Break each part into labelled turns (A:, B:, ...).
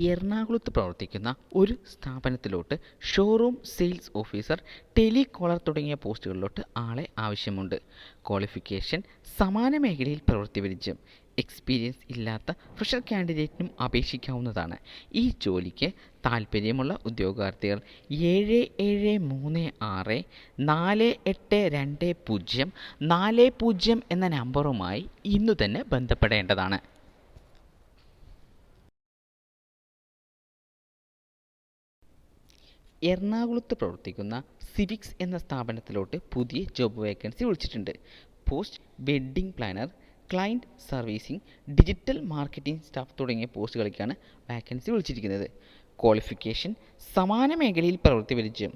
A: എറണാകുളത്ത് പ്രവർത്തിക്കുന്ന ഒരു സ്ഥാപനത്തിലോട്ട് ഷോറൂം സെയിൽസ് ഓഫീസർ ടെലികോളർ തുടങ്ങിയ പോസ്റ്റുകളിലോട്ട് ആളെ ആവശ്യമുണ്ട്. ക്വാളിഫിക്കേഷൻ സമാന മേഖലയിൽ പ്രവൃത്തി പരിചയം എക്സ്പീരിയൻസ് ഇല്ലാത്ത ഫ്രഷർ കാൻഡിഡേറ്റിനും അപേക്ഷിക്കാവുന്നതാണ്. ഈ ജോലിക്ക് താൽപ്പര്യമുള്ള ഉദ്യോഗാർത്ഥികൾ ഏഴ് ഏഴ് മൂന്ന് ആറ് നാല് എട്ട് രണ്ട് പൂജ്യം നാല് പൂജ്യം എന്ന നമ്പറുമായി ഇന്നു തന്നെ ബന്ധപ്പെടേണ്ടതാണ്. എറണാകുളത്ത് പ്രവർത്തിക്കുന്ന സിവിക്സ് എന്ന സ്ഥാപനത്തിലോട്ട് പുതിയ ജോബ് വേക്കൻസി വിളിച്ചിട്ടുണ്ട്. Post wedding planner client servicing digital marketing staff തുടങ്ങിയ പോസ്റ്റുകൾക്കാണ് വാക്കൻസി വിളിച്ചിരിക്കുന്നത്. ക്വാളിഫിക്കേഷൻ സമാന മേഖലയിൽ പ്രവൃത്തി പരിചയം.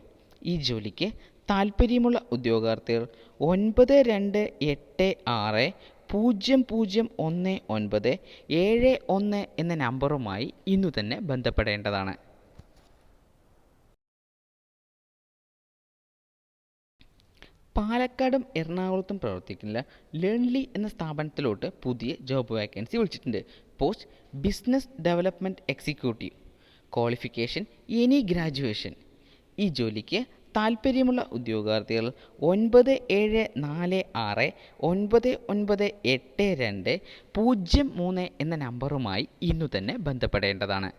A: ഈ ജോലിക്ക് താൽപ്പര്യമുള്ള ഉദ്യോഗാർത്ഥികൾ ഒൻപത് രണ്ട് എട്ട് ആറ് പൂജ്യം പൂജ്യം ഒന്ന് ഒൻപത് ഏഴ് ഒന്ന് എന്ന നമ്പറുമായി ഇന്നു തന്നെ ബന്ധപ്പെടേണ്ടതാണ്. പാലക്കാടും എറണാകുളത്തും പ്രവർത്തിക്കുന്ന ലേൺലി എന്ന സ്ഥാപനത്തിലോട്ട് പുതിയ ജോബ് വാക്കൻസി വിളിച്ചിട്ടുണ്ട്. Post business development executive qualification any graduation ഈ ജോലിക്ക് താൽപ്പര്യമുള്ള ഉദ്യോഗാർത്ഥികൾ ഒൻപത് ഏഴ് നാല് ആറ് ഒൻപത് ഒൻപത് എട്ട് രണ്ട് പൂജ്യം മൂന്ന് എന്ന നമ്പറുമായി ഇന്നു തന്നെ ബന്ധപ്പെടേണ്ടതാണ്.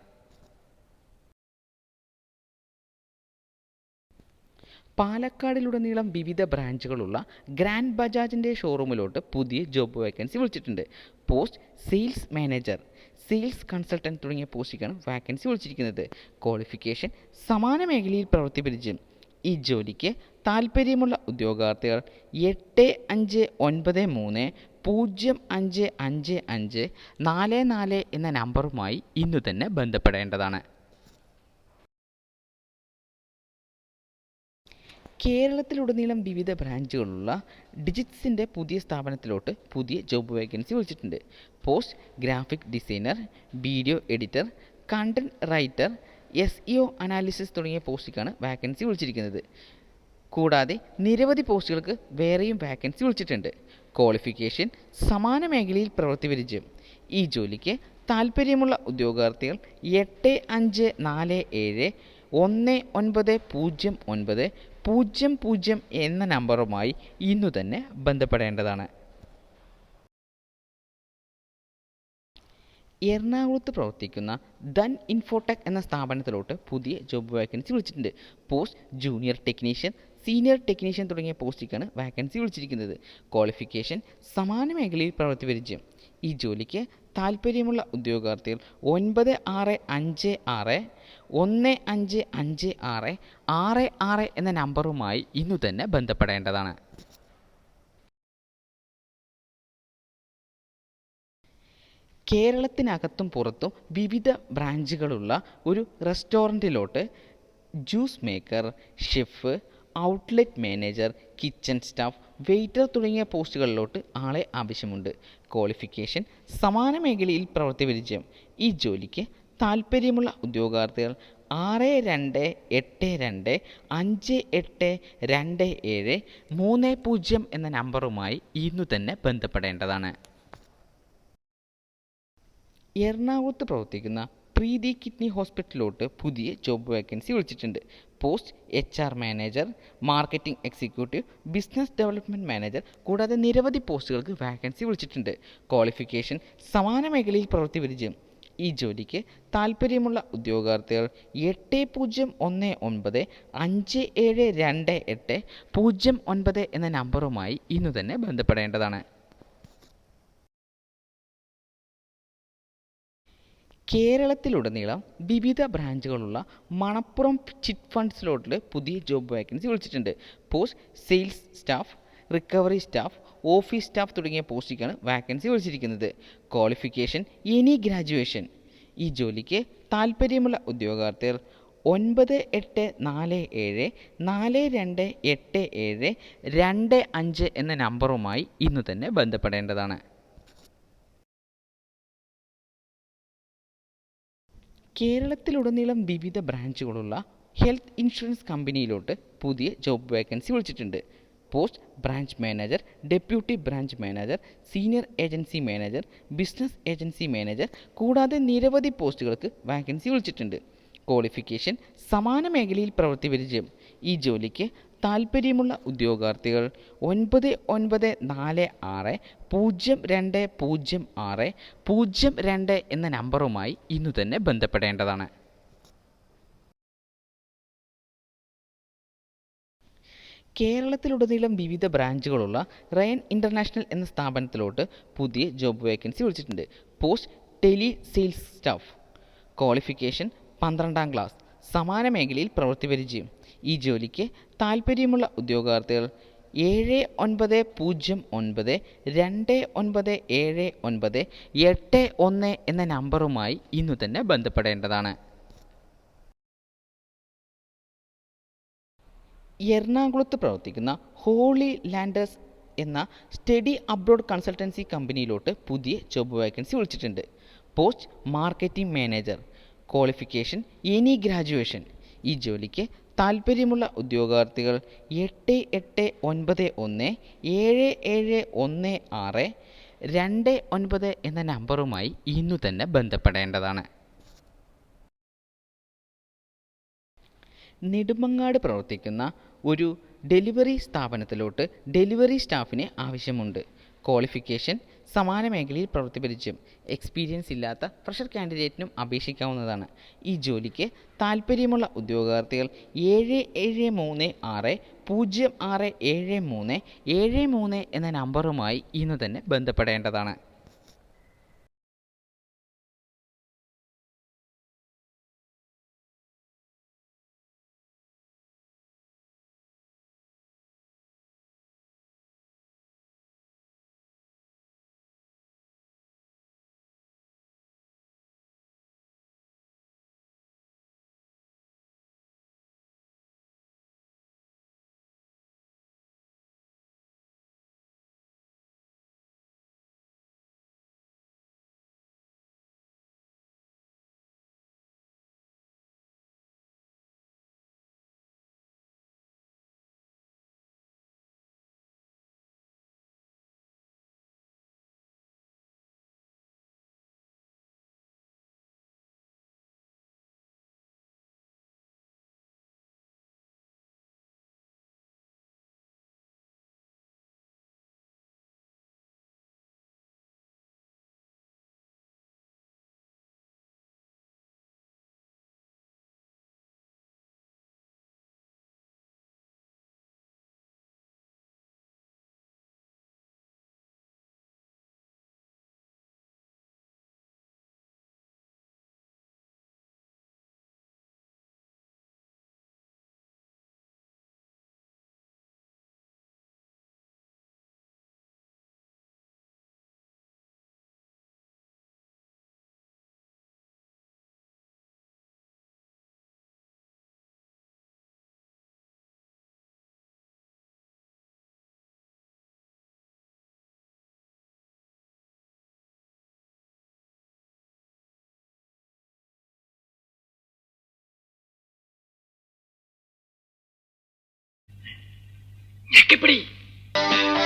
A: പാലക്കാടിലുടനീളം വിവിധ ബ്രാഞ്ചുകളുള്ള ഗ്രാൻഡ് ബജാജിന്റെ ഷോറൂമിലോട്ട് പുതിയ ജോബ് വേക്കൻസി വിളിച്ചിട്ടുണ്ട്. Post sales manager sales consultant തുടങ്ങിയ പോസ്റ്റിക്കാണ് വാക്കൻസി വിളിച്ചിരിക്കുന്നത്. ക്വാളിഫിക്കേഷൻ സമാന മേഖലയിൽ പ്രവൃത്തി പരിചയം. ഈ ജോലിക്ക് താൽപ്പര്യമുള്ള ഉദ്യോഗാർത്ഥികൾ എട്ട് അഞ്ച് ഒൻപത് മൂന്ന് പൂജ്യം അഞ്ച് അഞ്ച് അഞ്ച് നാല് നാല് എന്ന നമ്പറുമായി ഇന്നു തന്നെ ബന്ധപ്പെടേണ്ടതാണ്. കേരളത്തിലുടനീളം വിവിധ ബ്രാഞ്ചുകളുള്ള ഡിജിറ്റ്സിന്റെ പുതിയ സ്ഥാപനത്തിലോട്ട് പുതിയ ജോബ് വേക്കൻസി വിളിച്ചിട്ടുണ്ട്. Post graphic designer video editor content writer S E O analysis തുടങ്ങിയ പോസ്റ്റിക്കാണ് വാക്കൻസി വിളിച്ചിരിക്കുന്നത്. കൂടാതെ നിരവധി പോസ്റ്റുകൾക്ക് വേറെയും വാക്കൻസി വിളിച്ചിട്ടുണ്ട്. ക്വാളിഫിക്കേഷൻ സമാന മേഖലയിൽ പ്രവൃത്തി പരിചയം. ഈ ജോലിക്ക് താൽപ്പര്യമുള്ള ഉദ്യോഗാർത്ഥികൾ എട്ട് അഞ്ച് നാല് ഏഴ് ഒന്ന് ഒൻപത് പൂജ്യം ഒൻപത് പൂജ്യം പൂജ്യം എന്ന നമ്പറുമായി ഇന്നു തന്നെ ബന്ധപ്പെടേണ്ടതാണ്. എറണാകുളത്ത് പ്രവർത്തിക്കുന്ന ധൻ ഇൻഫോടെക് എന്ന സ്ഥാപനത്തിലോട്ട് പുതിയ ജോബ് വാക്കൻസി വിളിച്ചിട്ടുണ്ട്. Post junior technician senior technician തുടങ്ങിയ പോസ്റ്റിലേക്കാണ് വാക്കൻസി വിളിച്ചിരിക്കുന്നത്. ക്വാളിഫിക്കേഷൻ സമാന മേഖലയിൽ പരിചയം. ഈ ജോലിക്ക് താൽപ്പര്യമുള്ള ഉദ്യോഗാർത്ഥികൾ ഒൻപത് ആറ് അഞ്ച് ആറ് ഒന്ന് അഞ്ച് അഞ്ച് ആറ് ആറ് ആറ് എന്ന നമ്പറുമായി ഇന്നു തന്നെ ബന്ധപ്പെടേണ്ടതാണ്. കേരളത്തിനകത്തും പുറത്തും വിവിധ ബ്രാഞ്ചുകളുള്ള ഒരു റെസ്റ്റോറന്റിലോട്ട് juice maker chef outlet manager kitchen staff waiter തുടങ്ങിയ പോസ്റ്റുകളിലോട്ട് ആളെ ആവശ്യമുണ്ട്. ക്വാളിഫിക്കേഷൻ സമാന മേഖലയിൽ പ്രവൃത്തി പരിചയം. ഈ ജോലിക്ക് താൽപ്പര്യമുള്ള ഉദ്യോഗാർത്ഥികൾ ആറ് രണ്ട് എട്ട് രണ്ട് അഞ്ച് എട്ട് രണ്ട് ഏഴ് മൂന്ന് പൂജ്യം എന്ന നമ്പറുമായി ഇന്നു തന്നെ ബന്ധപ്പെടേണ്ടതാണ്. എറണാകുളത്ത് പ്രവർത്തിക്കുന്ന പ്രീതി കിഡ്നി ഹോസ്പിറ്റലിലോട്ട് പുതിയ ജോബ് വേക്കൻസി വിളിച്ചിട്ടുണ്ട്. Post H R manager marketing executive business development manager കൂടാതെ നിരവധി പോസ്റ്റുകൾക്ക് വാക്കൻസി വിളിച്ചിട്ടുണ്ട്. ക്വാളിഫിക്കേഷൻ സമാന മേഖലയിൽ പ്രവൃത്തി പരിചയം ഈ ജോലിക്ക് താൽപ്പര്യമുള്ള ഉദ്യോഗാർത്ഥികൾ എട്ട് പൂജ്യം ഒന്ന് ഒൻപത് അഞ്ച് ഏഴ് രണ്ട് എട്ട് പൂജ്യം ഒൻപത് എന്ന നമ്പറുമായി ഇന്ന് തന്നെ ബന്ധപ്പെടേണ്ടതാണ്. കേരളത്തിലുടനീളം വിവിധ ബ്രാഞ്ചുകളുള്ള മണപ്പുറം ചിറ്റ് ഫണ്ട്സിലോട്ട് പുതിയ ജോബ് വാക്കൻസി വിളിച്ചിട്ടുണ്ട്. Post sales staff recovery staff office staff തുടങ്ങിയ പോസ്റ്റിക്കാണ് വാക്കൻസി വിളിച്ചിരിക്കുന്നത്. Qualification any graduation. ഈ ജോലിക്ക് താല്പര്യമുള്ള ഉദ്യോഗാർത്ഥികൾ ഒൻപത് എട്ട് നാല് ഏഴ് നാല് രണ്ട് എട്ട് ഏഴ് രണ്ട് അഞ്ച് എന്ന നമ്പറുമായി ഇന്ന് തന്നെ ബന്ധപ്പെടേണ്ടതാണ്. കേരളത്തിലുടനീളം വിവിധ ബ്രാഞ്ചുകളുള്ള ഹെൽത്ത് ഇൻഷുറൻസ് കമ്പനിയിലോട്ട് പുതിയ ജോബ് വേക്കൻസി വിളിച്ചിട്ടുണ്ട്. Post branch manager deputy branch manager senior agency manager business agency manager കൂടാതെ നിരവധി പോസ്റ്റുകൾക്ക് വാക്കൻസി വിളിച്ചിട്ടുണ്ട്. ക്വാളിഫിക്കേഷൻ സമാന മേഖലയിൽ പ്രവൃത്തി പരിചയം ഈ ജോലിക്ക് താൽപ്പര്യമുള്ള ഉദ്യോഗാർത്ഥികൾ ഒൻപത് ഒൻപത് നാല് ആറ് പൂജ്യം രണ്ട് പൂജ്യം ആറ് പൂജ്യം രണ്ട് എന്ന നമ്പറുമായി ഇന്നു തന്നെ ബന്ധപ്പെടേണ്ടതാണ്. കേരളത്തിലുടനീളം വിവിധ ബ്രാഞ്ചുകളുള്ള റയൻ ഇന്റർനാഷണൽ എന്ന സ്ഥാപനത്തിലോട്ട് പുതിയ ജോബ് വേക്കൻസി വിളിച്ചിട്ടുണ്ട്. Post telesales staff qualification പന്ത്രണ്ടാം ക്ലാസ് സമാന മേഖലയിൽ പ്രവൃത്തി പരിചയം ഈ ജോലിക്ക് താൽപ്പര്യമുള്ള ഉദ്യോഗാർത്ഥികൾ ഏഴ് ഒൻപത് പൂജ്യം ഒൻപത് രണ്ട് ഒൻപത് ഏഴ് ഒൻപത് എട്ട് ഒന്ന് എന്ന നമ്പറുമായി ഇന്നു തന്നെ ബന്ധപ്പെടേണ്ടതാണ്. എറണാകുളത്ത് പ്രവർത്തിക്കുന്ന ഹോളി ലാൻഡേഴ്സ് എന്ന സ്റ്റഡി അബ്രോഡ് കൺസൾട്ടൻസി കമ്പനിയിലോട്ട് പുതിയ ജോബ് വേക്കൻസി വിളിച്ചിട്ടുണ്ട്. Post marketing manager qualification any graduation. ഈ ജോലിക്ക് താൽപ്പര്യമുള്ള ഉദ്യോഗാർത്ഥികൾ എട്ട് എട്ട് ഒൻപത് ഒന്ന് ഏഴ് ഏഴ് ഒന്ന് ആറ് രണ്ട് ഒൻപത് എന്ന നമ്പറുമായി ഇന്നു തന്നെ ബന്ധപ്പെടേണ്ടതാണ്. നെടുമങ്ങാട് പ്രവർത്തിക്കുന്ന ഒരു ഡെലിവറി സ്ഥാപനത്തിലോട്ട് ഡെലിവറി സ്റ്റാഫിന് ആവശ്യമുണ്ട്. ക്വാളിഫിക്കേഷൻ സമാന മേഖലയിൽ പ്രവൃത്തി എക്സ്പീരിയൻസ് ഇല്ലാത്ത ഫ്രഷർ കാൻഡിഡേറ്റിനും അപേക്ഷിക്കാവുന്നതാണ്. ഈ ജോലിക്ക് താൽപ്പര്യമുള്ള ഉദ്യോഗാർത്ഥികൾ ഏഴ് ഏഴ് മൂന്ന് ആറ് പൂജ്യം ആറ് ഏഴ് മൂന്ന് ഏഴ് മൂന്ന് എന്ന നമ്പറുമായി ഇന്ന് തന്നെ ബന്ധപ്പെടേണ്ടതാണ്.
B: यह